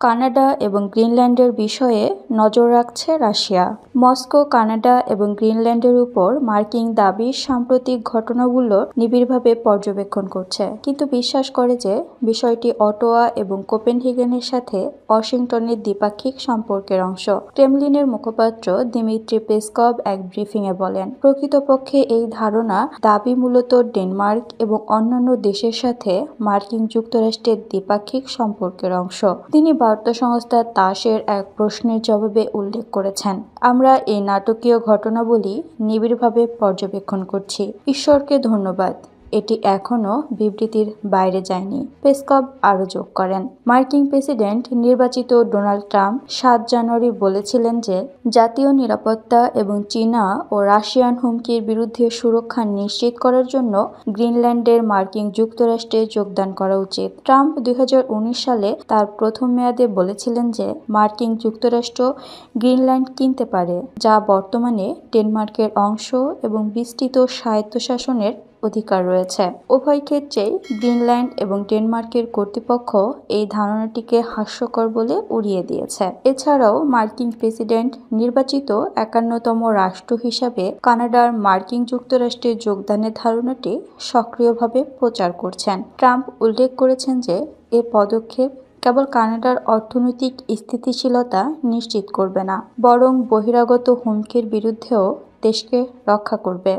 Canada এবং গ্রিনল্যান্ডের বিষয়ে নজর রাখছে রাশিয়া। মস্কো, কানাডা এবং গ্রিনল্যান্ডের উপর মার্কিন দাবির সাম্প্রতিক ঘটনাগুলো নিবিড়ভাবে পর্যবেক্ষণ করছে। কিন্তু বিশ্বাস করে যে বিষয়টি অটোয়া এবং কোপেনহেগেনের সাথে ওয়াশিংটনের দ্বিপাক্ষিক সম্পর্কের অংশ। ক্রেমলিনের মুখপাত্র দিমিত্রি পেসকভ এক ব্রিফিংয়ে বলেন, প্রকৃতপক্ষে এই ধারণা দাবি মূলত ডেনমার্ক এবং অন্যান্য দেশের সাথে মার্কিন যুক্তরাষ্ট্রের দ্বিপাক্ষিক সম্পর্কের অংশ। তিনি বার্তা সংস্থা তাসের এক প্রশ্নের জবাবে উল্লেখ করেছেন, আমরা এই নাটকীয় ঘটনাবলী নিবিড়ভাবে পর্যবেক্ষণ করছি। ঈশ্বরকে ধন্যবাদ। এটি এখনও বিবৃতির বাইরে যায়নি। পেসকভ আরও যোগ করেন। মার্কিন প্রেসিডেন্ট নির্বাচিত ডোনাল্ড ট্রাম্প সাত জানুয়ারি বলেছিলেন যে, জাতীয় নিরাপত্তা এবং চীনা ও রাশিয়ান হুমকির বিরুদ্ধে সুরক্ষা নিশ্চিত করার জন্য গ্রিনল্যান্ডের মার্কিন যুক্তরাষ্ট্রে যোগদান করা উচিত। ট্রাম্প দুই হাজার উনিশ সালে তার প্রথম মেয়াদে বলেছিলেন যে, মার্কিন যুক্তরাষ্ট্র গ্রিনল্যান্ড কিনতে পারে, যা বর্তমানে ডেনমার্কের অংশ এবং বিস্তৃত স্বায়ত্তশাসনের অধিকার রয়েছে। উভয় ক্ষেত্রেই গ্রিনল্যান্ড এবং ডেনমার্কের কর্তৃপক্ষ এই ধারণাটিকে হাস্যকর বলে উড়িয়ে দিয়েছে। এছাড়াও মার্কিন প্রেসিডেন্ট নির্বাচিত একান্নতম রাষ্ট্র হিসাবে কানাডার মার্কিন যুক্তরাষ্ট্রে যোগদানের ধারণাটি সক্রিয়ভাবে প্রচার করছেন। ট্রাম্প উল্লেখ করেছেন যে, এ পদক্ষেপ কেবল কানাডার অর্থনৈতিক স্থিতিশীলতা নিশ্চিত করবে না, বরং বহিরাগত হুমকির বিরুদ্ধেও দেশকে রক্ষা করবে।